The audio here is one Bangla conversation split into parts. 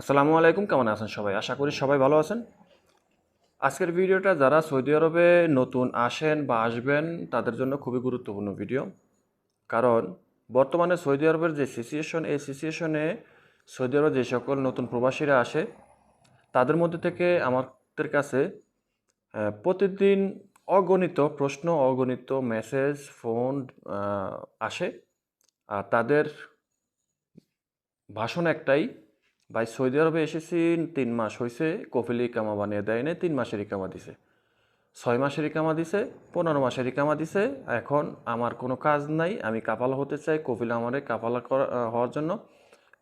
আসসালামু আলাইকুম, কেমন আছেন সবাই? আশা করি সবাই ভালো আছেন। আজকের ভিডিওটা যারা সৌদি আরবে নতুন আসেন বা আসবেন, তাদের জন্য খুবই গুরুত্বপূর্ণ ভিডিও। কারণ বর্তমানে সৌদি আরবের যে সিচুয়েশন এই সিচুয়েশনে সৌদি আরবে যে সকল নতুন প্রবাসীরা আসে, তাদের মধ্যে থেকে আমাদের কাছে প্রতিদিন অগণিত প্রশ্ন, অগণিত মেসেজ ফোন আসে। আর তাদের ভাষণ একটাই ভাই, সৌদি আরবে এসেছি, তিন মাস হয়েছে কফিল ইকামা বানিয়ে দেয় নাই, তিন মাসের ইকামা দিছে। ছয় মাসের ইকামা দিছে, পনেরো মাসের ইকামা দিছে, এখন আমার কোনো কাজ নাই, আমি কাপালা হতে চাই, কফিল আমারে কাপালা হওয়ার জন্য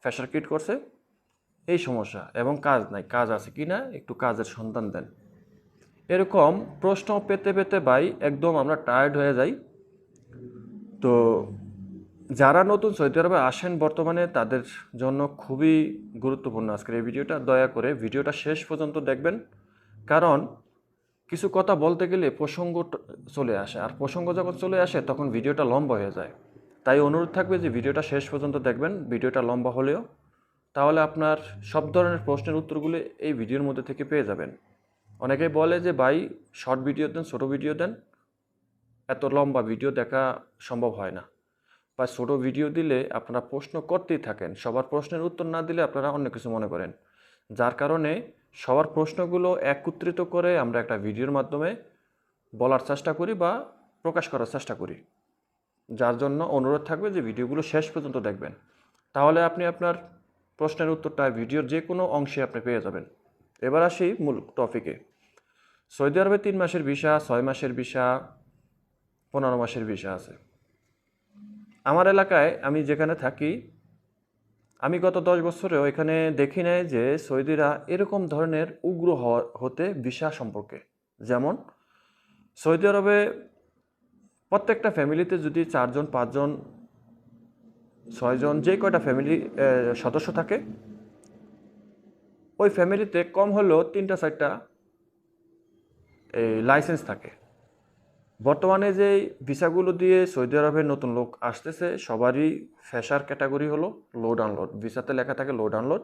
ফ্যাশার কিট করছে। এই সমস্যা, এবং কাজ নাই, কাজ আছে কি না, একটু কাজের সন্ধান দেন। এরকম প্রশ্ন পেতে পেতে ভাই, একদম আমরা টায়ার্ড হয়ে যাই। তো যারা নতুন সৌদি আরবে আসেন বর্তমানে, তাদের জন্য খুবই গুরুত্বপূর্ণ আজকের এই ভিডিওটা। দয়া করে ভিডিওটা শেষ পর্যন্ত দেখবেন। কারণ কিছু কথা বলতে গেলে প্রসঙ্গ চলে আসে। আর প্রসঙ্গ যখন চলে আসে, তখন ভিডিওটা লম্বা হয়ে যায়। তাই অনুরোধ থাকবে যে ভিডিওটা শেষ পর্যন্ত দেখবেন, ভিডিওটা লম্বা হলেও। তাহলে আপনার সব ধরনের প্রশ্নের উত্তরগুলো এই ভিডিওর মধ্যে থেকে পেয়ে যাবেন। অনেকেই বলে যে, ভাই, শর্ট ভিডিও দেন, ছোটো ভিডিও দেন। এত লম্বা ভিডিও দেখা সম্ভব হয় না। বা ছোটো ভিডিও দিলে আপনারা প্রশ্ন করতেই থাকেন, সবার প্রশ্নের উত্তর না দিলে আপনারা অন্য কিছু মনে করেন। যার কারণে সবার প্রশ্নগুলো একত্রিত করে আমরা একটা ভিডিওর মাধ্যমে বলার চেষ্টা করি বা প্রকাশ করার চেষ্টা করি। যার জন্য অনুরোধ থাকবে যে ভিডিওগুলো শেষ পর্যন্ত দেখবেন। তাহলে আপনি আপনার প্রশ্নের উত্তরটা ভিডিওর যে কোনো অংশে আপনি পেয়ে যাবেন। এবার আসি মূল টপিকে সৌদি আরবে তিন মাসের ভিসা ছয় মাসের ভিসা পনেরো মাসের ভিসা আছে। আমার এলাকায় আমি যেখানে থাকি, আমি গত দশ বছরেও এখানে দেখি নাই যে সৌদিরা এরকম ধরনের উগ্র হতে ভিসা সম্পর্কে। যেমন, সৌদি আরবে প্রত্যেকটা ফ্যামিলিতে যদি চারজন, পাঁচজন, ছয়জন, যে কয়টা ফ্যামিলি সদস্য থাকে, ওই ফ্যামিলিতে কম হলেও তিনটা, চারটা এই লাইসেন্স থাকে। বর্তমানে যে ভিসাগুলো দিয়ে সৌদি আরবের নতুন লোক আসতেছে, সবারই ফ্যাশার ক্যাটাগরি হলো লোড আনলোড ভিসাতে লেখা থাকে লোড আনলোড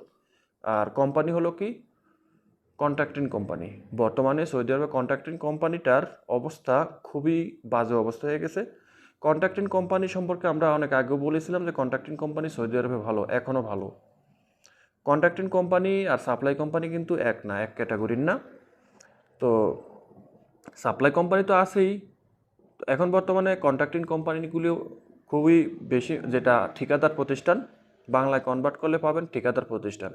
আর কোম্পানি হলো কি? Contracting company. বর্তমানে সৌদি আরবে কন্ট্রাক্টিং কোম্পানিটার অবস্থা খুবই বাজে অবস্থা হয়ে গেছে। কন্ট্রাক্টিং কোম্পানি সম্পর্কে আমরা অনেক আগেও বলেছিলাম যে কন্ট্রাক্টিং কোম্পানি সৌদি আরবে ভালো, এখনও ভালো। কন্ট্রাক্টিং কোম্পানি আর সাপ্লাই কোম্পানি কিন্তু এক না, এক ক্যাটাগরির না। তো সাপ্লাই কোম্পানি তো আছেই এখন বর্তমানে কন্ট্রাক্টিং কোম্পানিগুলিও খুবই বেশি, যেটা ঠিকাদার প্রতিষ্ঠান, বাংলায় কনভার্ট করলে পাবেন ঠিকাদার প্রতিষ্ঠান।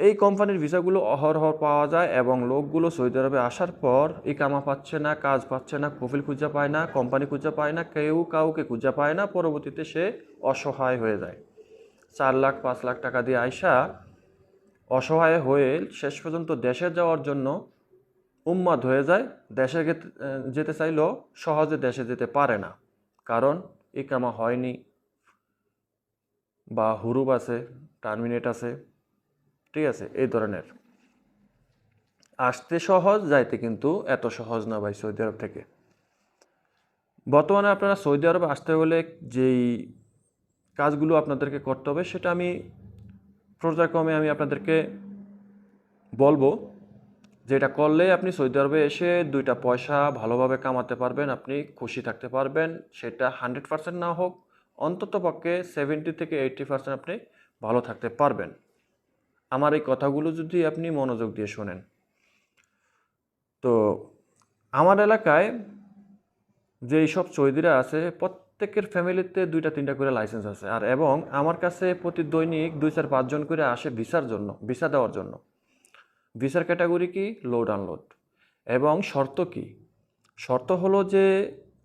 এই কোম্পানির ভিসাগুলো অহরহ পাওয়া যায় এবং লোকগুলো সৌদি আরবে আসার পর ইকামা পাচ্ছে না, কাজ পাচ্ছে না কফিল খুঁজে পায় না কোম্পানি খুঁজে পায় না, কেউ কাউকে খুঁজে পায় না, পরবর্তীতে সে অসহায় হয়ে যায়। চার লাখ, পাঁচ লাখ টাকা দিয়ে আইসা অসহায় হয়ে শেষ পর্যন্ত দেশে যাওয়ার জন্য উন্মাদ হয়ে যায়, দেশে যেতে চাইলেও সহজে দেশে যেতে পারে না। কারণ ইকামা হয়নি বা হুরুব আছে, টার্মিনেট আছে, ঠিক আছে, এই ধরনের। আসতে সহজ, যাইতে কিন্তু এত সহজ না ভাই সৌদি আরব থেকে। বর্তমানে আপনারা সৌদি আরবে আসতে হলে যেই কাজগুলো আপনাদেরকে করতে হবে, সেটা আমি পর্যায়ক্রমে আমি আপনাদেরকে বলব। যেটা করলে আপনি সৌদি আরবে এসে দুইটা পয়সা ভালোভাবে কামাতে পারবেন, আপনি খুশি থাকতে পারবেন। সেটা হান্ড্রেড পার্সেন্ট না হোক, অন্তত পক্ষে সেভেন্টি থেকে এইট্টি পার্সেন্ট আপনি ভালো থাকতে পারবেন। আমার এই কথাগুলো যদি আপনি মনোযোগ দিয়ে শোনেন। তো, আমার এলাকায় যেই সব চৌধুরীরা আছে, প্রত্যেকের ফ্যামিলিতে দুইটা, তিনটা করে লাইসেন্স আছে। আর এবং আমার কাছে প্রতি দৈনিক দুই চার পাঁচজন করে আসে ভিসার জন্য, ভিসা দেওয়ার জন্য। ভিসার ক্যাটাগরি কি? লোড আনলোড এবং শর্ত কি? শর্ত হলো যে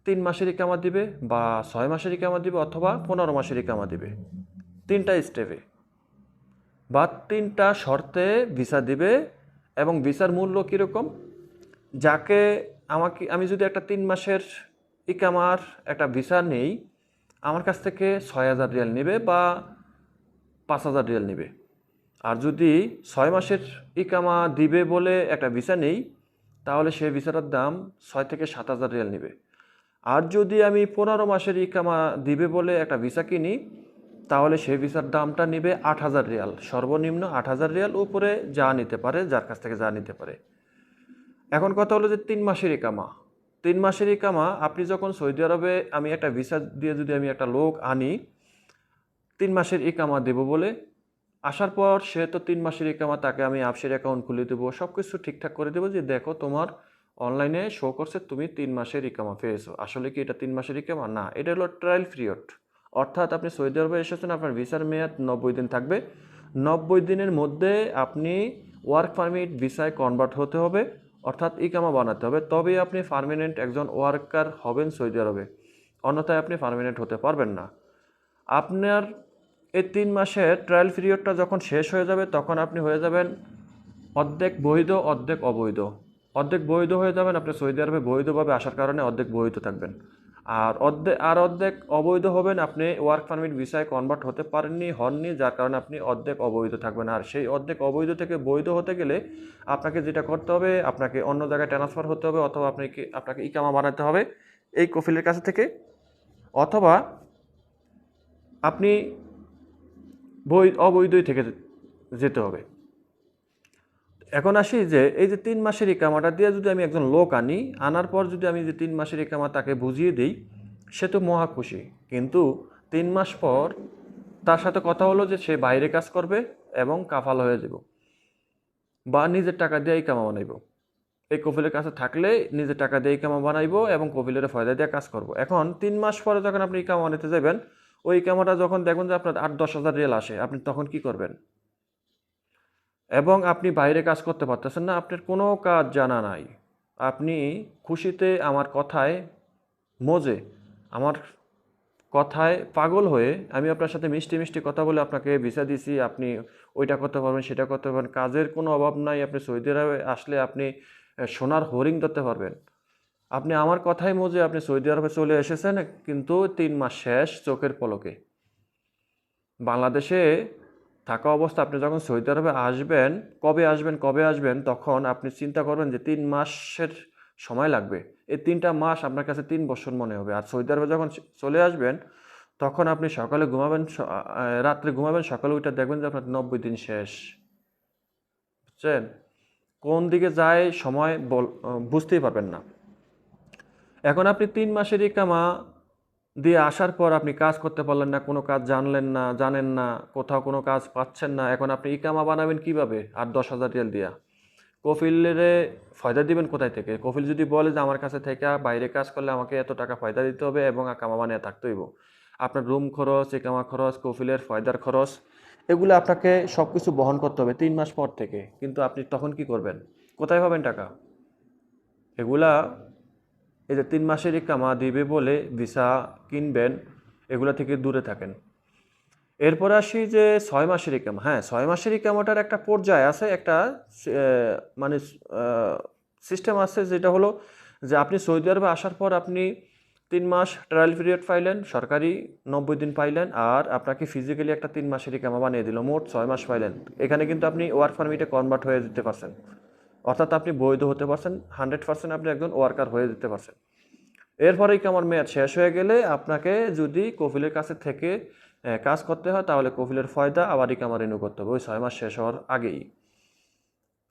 তিন মাসেরই কামা দিবে বা ছয় মাসেরই কামা দিবে অথবা পনেরো মাসেরই কামা দিবে। তিনটা স্টেপে বা তিনটা শর্তে ভিসা দিবে এবং ভিসার মূল্য কীরকম? যাকে আমাকে, আমি যদি একটা তিন মাসের ইকামার একটা ভিসা নেই, আমার কাছ থেকে ছয় হাজার রিয়াল নেবে বা পাঁচ হাজার রিয়াল নেবে। আর যদি ছয় মাসের ইকামা দিবে বলে একটা ভিসা নেই, তাহলে সেই ভিসাটার দাম ছয় থেকে সাত হাজার রিয়াল নেবে। আর যদি আমি পনেরো মাসের ইকামা দিবে বলে একটা ভিসা কিনি, তাহলে সেই ভিসার দামটা নেবে আট হাজার রিয়াল। সর্বনিম্ন আট হাজার রিয়াল উপরে যা নিতে পারে, যার কাছ থেকে যা নিতে পারে। এখন কথা হলো যে তিন মাসের ইকামা। তিন মাসের ইকামা, আপনি যখন সৌদি আরবে আমি একটা ভিসা দিয়ে যদি আমি একটা লোক আনি, তিন মাসের ইকামা দেব বলে আসার পর সে তো তিন মাসের ইকামা, তাকে আমি আপসের অ্যাকাউন্ট খুলে দেবো সব কিছু ঠিকঠাক করে দেবো যে দেখো তোমার অনলাইনে শো করছে, তুমি তিন মাসের ইকামা পেয়েছ। আসলে কি এটা তিন মাসের ইকামা? না, এটা হলো ট্রায়াল পিরিয়ড অর্থাৎ আপনি সৌদি আরবে এসেছেন, আপনার ভিসার মেয়াদ নব্বই দিন থাকবে। নব্বই দিনের মধ্যে আপনি ওয়ার্ক পারমিট ভিসায় কনভার্ট হতে হবে, অর্থাৎ ইকামা বানাতে হবে। তবেই আপনি পার্মানেন্ট একজন ওয়ার্কার হবেন সৌদি আরবে। অন্যথায় আপনি পারমানেন্ট হতে পারবেন না। আপনার এই তিন মাসের ট্রায়াল পিরিয়ডটা যখন শেষ হয়ে যাবে, তখন আপনি হয়ে যাবেন অর্ধেক বৈধ, অর্ধেক অবৈধ। অর্ধেক বৈধ হয়ে যাবেন, আপনি সৌদি আরবে বৈধভাবে আসার কারণে অর্ধেক বৈধ থাকবেন। আর অর্ধেক আর অর্ধেক অবৈধ হবেন আপনি ওয়ার্ক পারমিট ভিসায় কনভার্ট হতে পারেননি, হননি, যার কারণে আপনি অর্ধেক অবৈধ থাকবেন। আর সেই অর্ধেক অবৈধ থেকে বৈধ হতে গেলে আপনাকে যেটা করতে হবে, আপনাকে অন্য জায়গায় ট্রান্সফার হতে হবে, অথবা আপনাকে আপনাকে ইকামা বানাতে হবে এই কফিলের কাছে থেকে। অথবা আপনি বৈ, অবৈধই থেকে যেতে হবে। এখন আসি যে, এই যে তিন মাসের ইকামাটা দিয়ে যদি আমি একজন লোক আনি, আনার পর যদি আমি যে তিন মাসের ইকামা তাকে বুঝিয়ে দিই, সে তো মহা খুশি। কিন্তু তিন মাস পর তার সাথে কথা হলো যে সে বাইরে কাজ করবে এবং কাফাল হয়ে যাব বা নিজের টাকা দিয়ে ইকামা বানাইব। এই কপিলের কাছে থাকলে নিজের টাকা দিয়ে ইকামা বানাইবো এবং কপিলের ফয়দা দিয়ে কাজ করব। এখন তিন মাস পরে যখন আপনি ইকামা বানাতে যাবেন ওই ইকামাটা যখন দেখবেন যে আপনার আট, দশ হাজার রিয়েল আসে, আপনি তখন কি করবেন? এবং আপনি বাইরে কাজ করতে পারতেছেন না, আপনার কোনো কাজ জানা নাই। আপনি খুশিতে আমার কথায় মজে, আমার কথায় পাগল হয়ে আমি আপনার সাথে মিষ্টি মিষ্টি কথা বলে আপনাকে ভিসা দিছি, আপনি ওইটা করতে পারবেন, সেটা করতে পারবেন, কাজের কোনো অভাব নাই, আপনি সৌদি আরবে আসলে আপনি সোনার হরিং ধরতে পারবেন। আপনি আমার কথাই মজে আপনি সৌদি আরবে চলে এসেছেন, কিন্তু তিন মাস শেষ চোখের পলকে। বাংলাদেশে থাকা অবস্থা, আপনি যখন সৌদি আরবে আসবেন, কবে আসবেন কবে আসবেন, তখন আপনি চিন্তা করবেন যে তিন মাসের সময় লাগবে। এই তিনটা মাস আপনার কাছে তিন বছর মনে হবে। আর সৌদি আরবে যখন চলে আসবেন, তখন আপনি সকালে ঘুমাবেন রাত্রে ঘুমাবেন, সকালে উঠে দেখবেন যে আপনার নব্বই দিন শেষ। বুঝছেন? কোন দিকে যায় সময় বল, বুঝতেই পারবেন না। এখন আপনি তিন মাসের ইকামা দিয়ে আসার পর আপনি কাজ করতে পারলেন না, কোনো কাজ জানলেন না, জানেন না, কোথাও কোনো কাজ পাচ্ছেন না, এখন আপনি ইকামা বানাবেন কীভাবে? আর দশ হাজার রিয়াল দিয়া। কফিলের ফয়দা দিবেন কোথায় থেকে? কফিল যদি বলে যে, আমার কাছে থেকে বাইরে কাজ করলে আমাকে এত টাকা ফয়দা দিতে হবে এবং কামা বানিয়ে থাকতে হইব। আপনার রুম খরচ, ইকামা খরচ, কফিলের ফয়দার খরচ, এগুলো আপনাকে সব কিছু বহন করতে হবে তিন মাস পর থেকে। কিন্তু আপনি তখন কি করবেন? কোথায় পাবেন টাকা? এগুলা এই যে তিন মাসের কামা দিবে বলে ভিসা কিনবেন, এগুলা থেকে দূরে থাকেন। এরপর আসি যে ছয় মাসের কামা হ্যাঁ ছয় মাসের কামাটার একটা পর্যায় আছে, একটা মানে সিস্টেম আছে যেটা হলো যে আপনি সৌদি আরবে আসার পর আপনি তিন মাস ট্রায়াল পিরিয়ড পাইলেন, সরকারি নব্বই দিন পাইলেন আর আপনাকে ফিজিক্যালি একটা তিন মাসের কামা বানিয়ে দিল, মোট ছয় মাস পাইলেন। এখানে কিন্তু আপনি ওয়ার্ক পারমিটে কনভার্ট হয়ে যেতে পারছেন। অর্থাৎ আপনি বৈধ হতে পারছেন হান্ড্রেড পার্সেন্ট আপনি একজন ওয়ার্কার হয়ে যেতে পারছেন। এরপরেই আমার মেয়াদ শেষ হয়ে গেলে আপনাকে যদি কফিলের কাছে থেকে কাজ করতে হয়, তাহলে কফিলের ফয়দা আবার ইকামা রিনিউ করতে হবে। ওই ছয় মাস শেষ হওয়ার আগেই।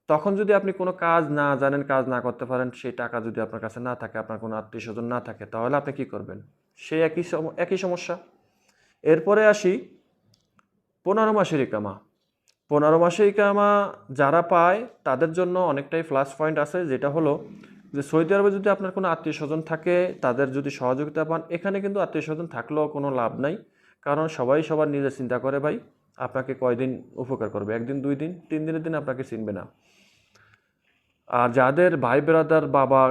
তখন যদি আপনি কোনো কাজ না জানেন, কাজ না করতে পারেন, সেই টাকা যদি আপনার কাছে না থাকে, আপনার কোনো আত্মীয় স্বজন না থাকে, তাহলে আপনি কি করবেন? সেই একই একই সমস্যা। এরপরে আসি, পনেরো মাসের ইকামা। পনেরো মাসের ইকামা যারা পায়, তাদের জন্য অনেকটাই প্লাস পয়েন্ট আছে, যেটা হলো যে সৌদি আরবে যদি আপনার কোনো আত্মীয় স্বজন থাকে, তাদের যদি সহযোগিতা পান, এখানে কিন্তু আত্মীয় স্বজন থাকলেও কোনো লাভ নাই। কারণ সবাই সবার নিজের চিন্তা করে, ভাই, আপনাকে কয়দিন উপকার করবে? একদিন, দুই দিন, তিন দিনের দিন আপনাকে চিনবে না। আর যাদের ভাই ব্রাদার বাবা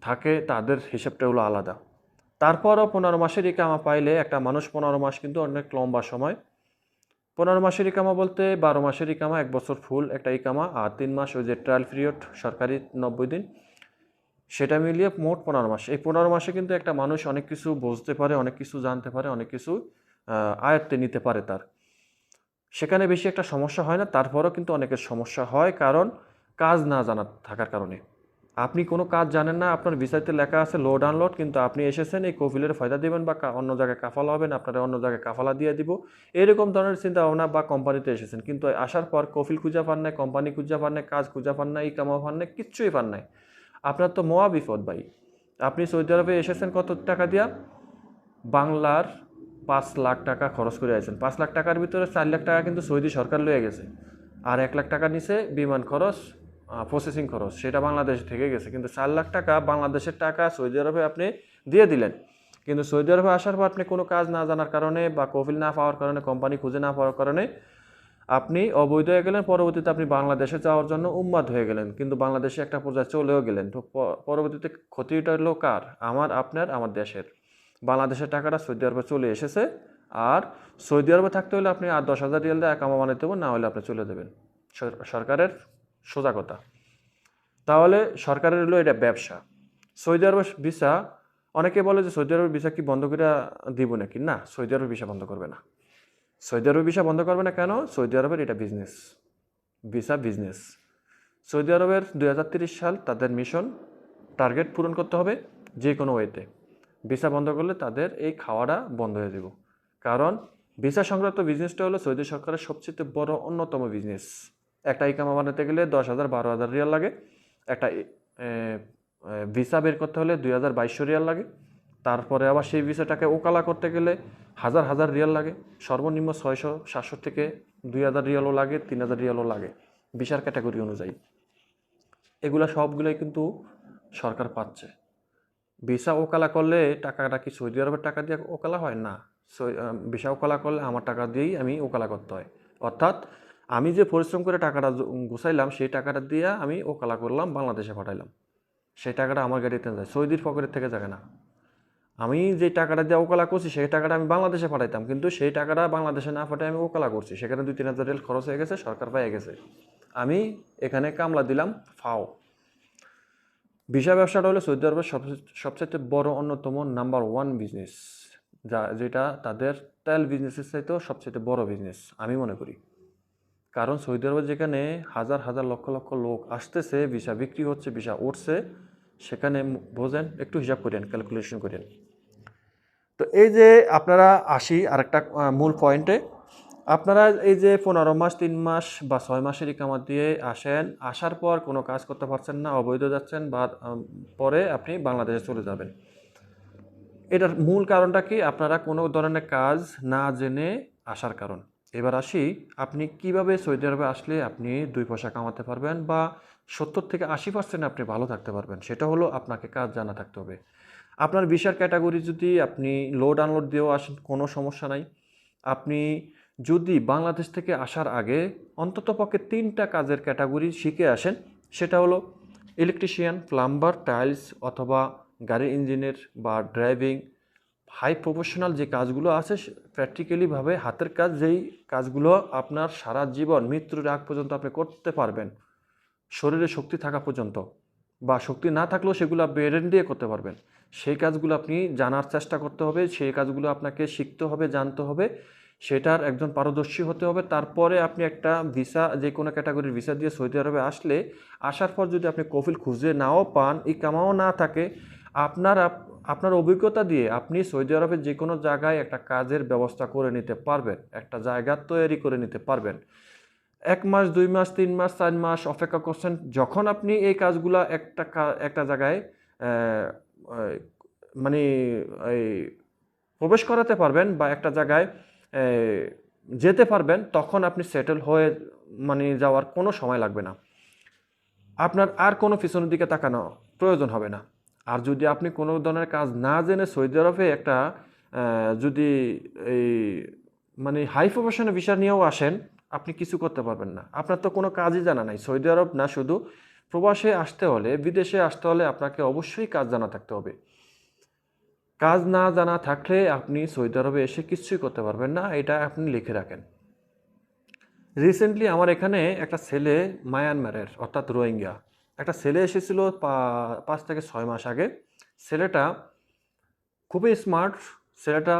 থাকে, তাদের হিসাবটা হলো আলাদা। তারপরও পনেরো মাসের ইকামা পাইলে একটা মানুষ পনেরো মাস কিন্তু অনেক লম্বা সময়। পনেরো মাসের ইকামা বলতে বারো মাসের ইকামা, এক বছর ফুল একটা ইকামা, আর তিন মাস ওই যে ট্রায়াল পিরিয়ড সরকারি নব্বই দিন। সেটা মিলিয়ে মোট পনেরো মাস। এই পনেরো মাসে কিন্তু একটা মানুষ অনেক কিছু বুঝতে পারে, অনেক কিছু জানতে পারে, অনেক কিছু আয়ত্তে নিতে পারে তার। সেখানে বেশি একটা সমস্যা হয় না, তারপরও কিন্তু অনেকের সমস্যা হয় কারণ কাজ না জানা থাকার কারণে। আপনি কোনো কাজ জানেন না, আপনার ভিসাতে লেখা আছে লোড আনলোড কিন্তু আপনি এসেছেন, এই কফিলের ফায়দা দেবেন বা অন্য জায়গায় কাফালা হবেন, আপনারা অন্য জায়গায় কাফালা দিয়ে দিব। এরকম ধরনের চিন্তা ভাবনা বা কোম্পানিতে এসেছেন, কিন্তু আসার পর কফিল খুঁজা পান নাই, কোম্পানি খুঁজা পান নাই, কাজ খুঁজা পান নাই, ই কামা পান নাই, কিচ্ছুই পান নাই। আপনার তো মহা বিপদ ভাই। আপনি সৌদি আরবে এসেছেন কত টাকা দিয়া? বাংলার পাঁচ লাখ টাকা খরচ করে আছেন। পাঁচ লাখ টাকার ভিতরে চার লাখ টাকা কিন্তু সৌদি সরকার লয়ে গেছে। আর এক লাখ টাকা নিচে বিমান খরচ প্রসেসিং খরচ, সেটা বাংলাদেশ থেকে গেছে। কিন্তু চার লাখ টাকা বাংলাদেশের টাকা সৌদি আরবে আপনি দিয়ে দিলেন। কিন্তু সৌদি আরবে আসার পর আপনি কোনো কাজ না জানার কারণে বা কফিল না পাওয়ার কারণে, কোম্পানি খুঁজে না পাওয়ার কারণে আপনি অবৈধ হয়ে গেলেন, পরবর্তীতে আপনি বাংলাদেশে যাওয়ার জন্য উন্মাদ হয়ে গেলেন। কিন্তু বাংলাদেশে একটা পর্যায়ে চলেও গেলেন। তো পরবর্তীতে ক্ষতিটা হলো কার? আমার, আপনার, আমার দেশের। বাংলাদেশের টাকাটা সৌদি আরবে চলে এসেছে। আর সৌদি আরবে থাকতে হলে আপনি আর দশ হাজার রিয়াল দিয়ে একামা বানাইতে হবে না হলে আপনি চলে দেবেন সরকারের সোজা কথা। তাহলে সরকারের হলো এটা ব্যবসা। সৌদি আরবের ভিসা, অনেকে বলে যে সৌদি আরবের ভিসা কি বন্ধ করে দিব নাকি? না, সৌদি আরবের ভিসা বন্ধ করবে না। সৌদি আরবের ভিসা বন্ধ করবে না কেন? সৌদি আরবের এটা বিজনেস ভিসা বিজনেস সৌদি আরবের দুই সাল তাদের মিশন টার্গেট পূরণ করতে হবে যে কোনো ওয়েতে ভিসা বন্ধ করলে তাদের এই খাওয়াটা বন্ধ হয়ে যাব। কারণ ভিসা সংক্রান্ত বিজনেসটা হলো সৌদি সরকারের সবচেয়ে বড় অন্যতম বিজনেস একটা ইকামা বানাতে গেলে দশ হাজার, বারো হাজার রিয়াল লাগে। একটা ভিসা বের করতে হলে দুই হাজার বাইশশো রিয়াল লাগে। তারপরে আবার সেই ভিসাটাকে ওকালা করতে গেলে হাজার হাজার রিয়াল লাগে। সর্বনিম্ন ছয়শো সাতশো থেকে দুই হাজার রিয়ালও লাগে, তিন হাজার রিয়ালও লাগে ভিসার ক্যাটাগরি অনুযায়ী। এগুলা সবগুলোই কিন্তু সরকার পাচ্ছে। ভিসা ওকালা করলে টাকাটা কি সৌদি আরবের টাকা দিয়ে ওকালা হয়? না। ভিসা ওকালা করলে আমার টাকা দিয়েই আমি ওকালা করতে হয়। অর্থাৎ আমি যে পরিশ্রম করে টাকাটা গুছাইলাম, সেই টাকাটা দিয়ে আমি ওকালা করলাম, বাংলাদেশে পাঠাইলাম। সেই টাকাটা আমার গাড়িতে যায়, সৌদির পকেটের থেকে যাবে না। আমি যে টাকাটা দিয়ে ওকালা করছি, সেই টাকাটা আমি বাংলাদেশে পাঠাইতাম। কিন্তু সেই টাকাটা বাংলাদেশে না পাঠাই আমি ওকালা করছি। সেখানে দুই তিন হাজার রেল খরচ হয়ে গেছে, সরকার পেয়ে গেছে। আমি এখানে কামলা দিলাম, ফাও। ভিসা ব্যবসাটা হলো সৌদি আরবের সবচেয়ে বড় অন্যতম নাম্বার ওয়ান বিজনেস, যা যেটা তাদের তেল বিজনেসের চাইতেও সবচেয়ে বড় বিজনেস, আমি মনে করি। কারণ সৌদি আরবে যেখানে হাজার হাজার লক্ষ লক্ষ লোক আসতেছে, ভিসা বিক্রি হচ্ছে, ভিসা উঠছে, সেখানে বোঝেন, একটু হিসাব করেন ক্যালকুলেশন করেন। তো এই যে আপনারা আসি আরেকটা মূল পয়েন্টে আপনারা এই যে পনেরো মাস, তিন মাস বা ছয় মাসের ইকামাত দিয়ে আসেন, আসার পর কোনো কাজ করতে পারছেন না, অবৈধ যাচ্ছেন বা পরে আপনি বাংলাদেশে চলে যাবেন। এটার মূল কারণটা কি? আপনারা কোনো ধরনের কাজ না জেনে আসার কারণ। এবার আসি, আপনি কীভাবে সৌদি আরবে আসলে আপনি দুই পয়সা কামাতে পারবেন বা সত্তর থেকে আশি পার্সেন্ট আপনি ভালো থাকতে পারবেন? সেটা হলো আপনাকে কাজ জানা থাকতে হবে। আপনার বিশার ক্যাটাগরি যদি আপনি লোড আনলোড দিয়েও আসেন, কোনো সমস্যা নাই। আপনি যদি বাংলাদেশ থেকে আসার আগে অন্ততপক্ষে তিনটা কাজের ক্যাটাগরি শিখে আসেন, সেটা হলো ইলেকট্রিশিয়ান প্লাম্বার টাইলস অথবা গাড়ির ইঞ্জিনের বা ড্রাইভিং হাই প্রফেশনাল যে কাজগুলো আছে প্র্যাকটিক্যালিভাবে হাতের কাজ, যেই কাজগুলো আপনার সারা জীবন মৃত্যুর আগ পর্যন্ত আপনি করতে পারবেন, শরীরে শক্তি থাকা পর্যন্ত বা শক্তি না থাকলেও সেগুলো ব্রেন দিয়ে করতে পারবেন। সেই কাজগুলো আপনি জানার চেষ্টা করতে হবে, সেই কাজগুলো আপনাকে শিখতে হবে, জানতে হবে। সেটার একজন পারদর্শী হতে হবে। তারপরে আপনি একটা ভিসা যে কোনো ক্যাটাগরির ভিসা দিয়ে সৌদি আরবে আসলে, আসার পর যদি আপনি কফিল খুঁজে নাও পান, এই কামাও না থাকে, আপনার আপ- আপনার অভিজ্ঞতা দিয়ে আপনি সৌদি আরবের যে কোনো জায়গায় একটা কাজের ব্যবস্থা করে নিতে পারবেন, একটা জায়গা তৈরি করে নিতে পারবেন। এক মাস, দুই মাস, তিন মাস, চার মাস অপেক্ষা করছেন, যখন আপনি এই কাজগুলা একটা একটা জায়গায় মানে এই প্রবেশ করাতে পারবেন বা একটা জায়গায় যেতে পারবেন, তখন আপনি সেটেল হয়ে মানে যাওয়ার কোনো সময় লাগবে না। আপনার আর কোনো পিছনের দিকে তাকানো প্রয়োজন হবে না। আর যদি আপনি কোনো ধরনের কাজ না জেনে সৌদি আরবে একটা যদি এই মানে হাই প্রফেশনের বিষয় নিয়েও আসেন, আপনি কিছু করতে পারবেন না। আপনার তো কোনো কাজই জানা নাই। সৌদি আরব না শুধু প্রবাসে আসতে হলে, বিদেশে আসতে হলে আপনাকে অবশ্যই কাজ জানা থাকতে হবে। কাজ না জানা থাকলে আপনি সৌদি আরবে এসে কিছুই করতে পারবেন না, এটা আপনি লিখে রাখেন। রিসেন্টলি আমার এখানে একটা ছেলে মায়ানমারের, অর্থাৎ রোহিঙ্গা। একটা ছেলে এসেছিল পাঁচ থেকে ছয় মাস আগে। ছেলেটা খুবই স্মার্ট ছেলেটা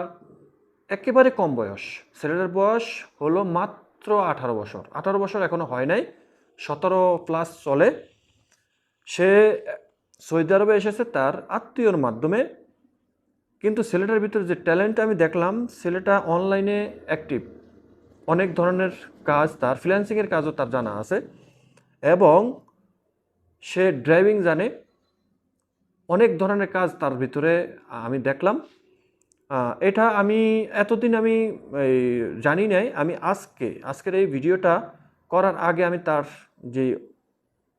একেবারে কম বয়স। ছেলেটার বয়স হলো মাত্র আঠারো বছর। আঠারো বছর এখনও হয় নাই, সতেরো প্লাস চলে। সে সৌদি আরবে এসেছে তার আত্মীয়র মাধ্যমে। কিন্তু ছেলেটার ভিতরে যে ট্যালেন্ট আমি দেখলাম, ছেলেটা অনলাইনে অ্যাক্টিভ অনেক ধরনের কাজ, তার ফ্রিল্যান্সিংয়ের কাজও তার জানা আছে। এবং সে ড্রাইভিং জানে। অনেক ধরনের কাজ তার ভিতরে আমি দেখলাম। এটা আমি এতদিন আমি এই জানি নাই। আমি আজকে, আজকের এই ভিডিওটা করার আগে আমি তার যে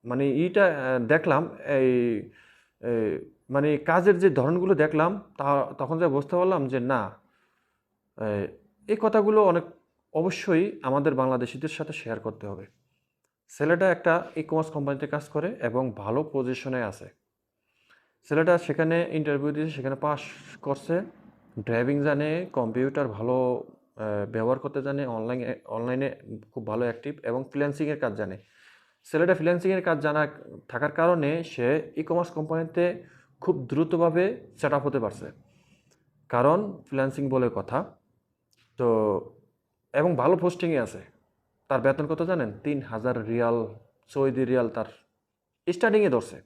মানে ইটা দেখলাম এই মানে কাজের যে ধরনগুলো দেখলাম তা তখন যে বুঝতে পারলাম যে না এই, এই কথাগুলো অনেক অবশ্যই আমাদের বাংলাদেশিদের সাথে শেয়ার করতে হবে। ছেলেটা একটা ই কমার্স কোম্পানিতে কাজ করে এবং ভালো পজিশনে আছে। ছেলেটা সেখানে ইন্টারভিউ দিয়েছে সেখানে পাস করছে। ড্রাইভিং জানে কম্পিউটার ভালো ব্যবহার করতে জানে অনলাইন অনলাইনে খুব ভালো অ্যাক্টিভ এবং ফ্রিল্যান্সিংয়ের কাজ জানে। ছেলেটা ফ্রিল্যান্সিংয়ের কাজ জানা থাকার কারণে সে ই কমার্স কোম্পানিতে খুব দ্রুতভাবে সেট হতে পারছে। কারণ ফ্রিল্যান্সিং বলে কথা। তো, এবং ভালো পোস্টিংয়ে আছে। তার বেতন কত জানেন? তিন হাজার রিয়াল, সৌদি রিয়াল তার স্টার্টিংয়ে ধরছে।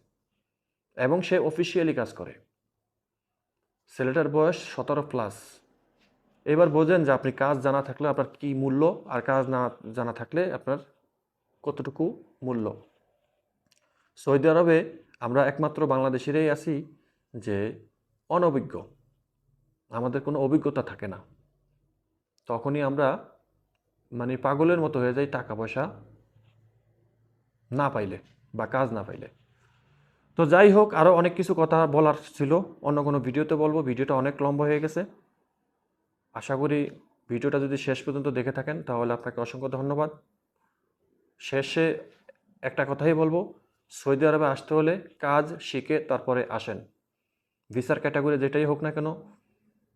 এবং সে অফিসিয়ালি কাজ করে। ছেলেটার বয়স সতেরো প্লাস এবার বোঝেন যে আপনি কাজ জানা থাকলে আপনার কি মূল্য, আর কাজ না জানা থাকলে আপনার কতটুকু মূল্য। সৌদি আরবে আমরা একমাত্র বাংলাদেশিরাই আছি যে অনভিজ্ঞ। আমাদের কোনো অভিজ্ঞতা থাকে না। তখনই আমরা মানে পাগলের মতো হয়ে যাই টাকা পয়সা না পাইলে বা কাজ না পাইলে। তো যাই হোক আরও অনেক কিছু কথা বলার ছিল। অন্য কোনো ভিডিওতে বলব, ভিডিওটা অনেক লম্বা হয়ে গেছে। আশা করি ভিডিওটা যদি শেষ পর্যন্ত দেখে থাকেন, তাহলে আপনাকে অসংখ্য ধন্যবাদ। শেষে একটা কথাই বলব, সৌদি আরবে আসতে হলে কাজ শিখে তারপরে আসেন। ভিসার ক্যাটাগরি যেটাই হোক না কেন,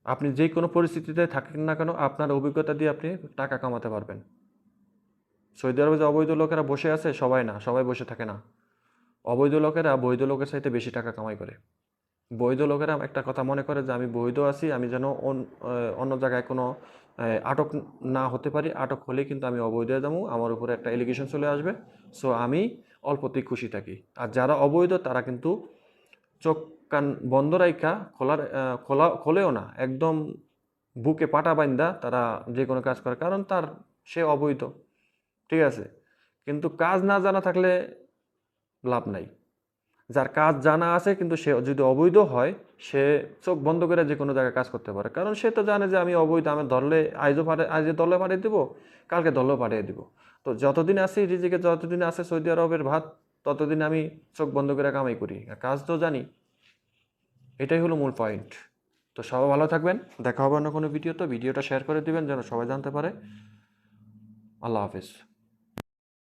আপনি যে কোনো পরিস্থিতিতে থাকেন না কেন, আপনার অভিজ্ঞতা দিয়ে আপনি টাকা কামাতে পারবেন। সৌদি আরবে যে অবৈধ লোকেরা বসে আছে, সবাই না, সবাই বসে থাকে না। অবৈধ লোকেরা বৈধ লোকের সাথে বেশি টাকা কামাই করে। বৈধ লোকেরা একটা কথা মনে করে যে আমি বৈধ আছি, আমি যেন অন- অন্য জায়গায় কোনো আটক না হতে পারি, আটক হলে কিন্তু আমি অবৈধ যাব, আমার উপরে একটা এলিগেশন চলে আসবে। সো আমি অল্পতেই খুশি থাকি। আর যারা অবৈধ, তারা কিন্তু চোখ কান বন্ধ রাইখা, খোলার খোলা, খোলেও না, একদম বুকে পাটা বাইন্দা তারা যে কোনো কাজ করে, কারণ তার, সে অবৈধ। ঠিক আছে? কিন্তু কাজ না জানা থাকলে লাভ নাই। যার কাজ জানা আছে, কিন্তু সে যদি অবৈধ হয়, সে চোখ বন্ধ করে যে কোনো জায়গায় কাজ করতে পারে। কারণ সে তো জানে যে আমি অবৈধ, আমি ধরলে আইজও পারে আইজে দলে পাঠিয়ে দিব, কালকে দলেও পাঠিয়ে দিব। তো যতদিন আসি রিজিকে যতদিন আসে সৌদি আরবের ভাত, ততদিন আমি চোখ বন্ধ করে কামাই করি। কাজ তো জানি। এটাই হলো মূল পয়েন্ট তো সবাই ভালো থাকবেন। দেখা হবে অন্য কোনো ভিডিও তো। ভিডিওটা শেয়ার করে দিবেন, যেন সবাই জানতে পারে। আল্লাহ হাফিজ।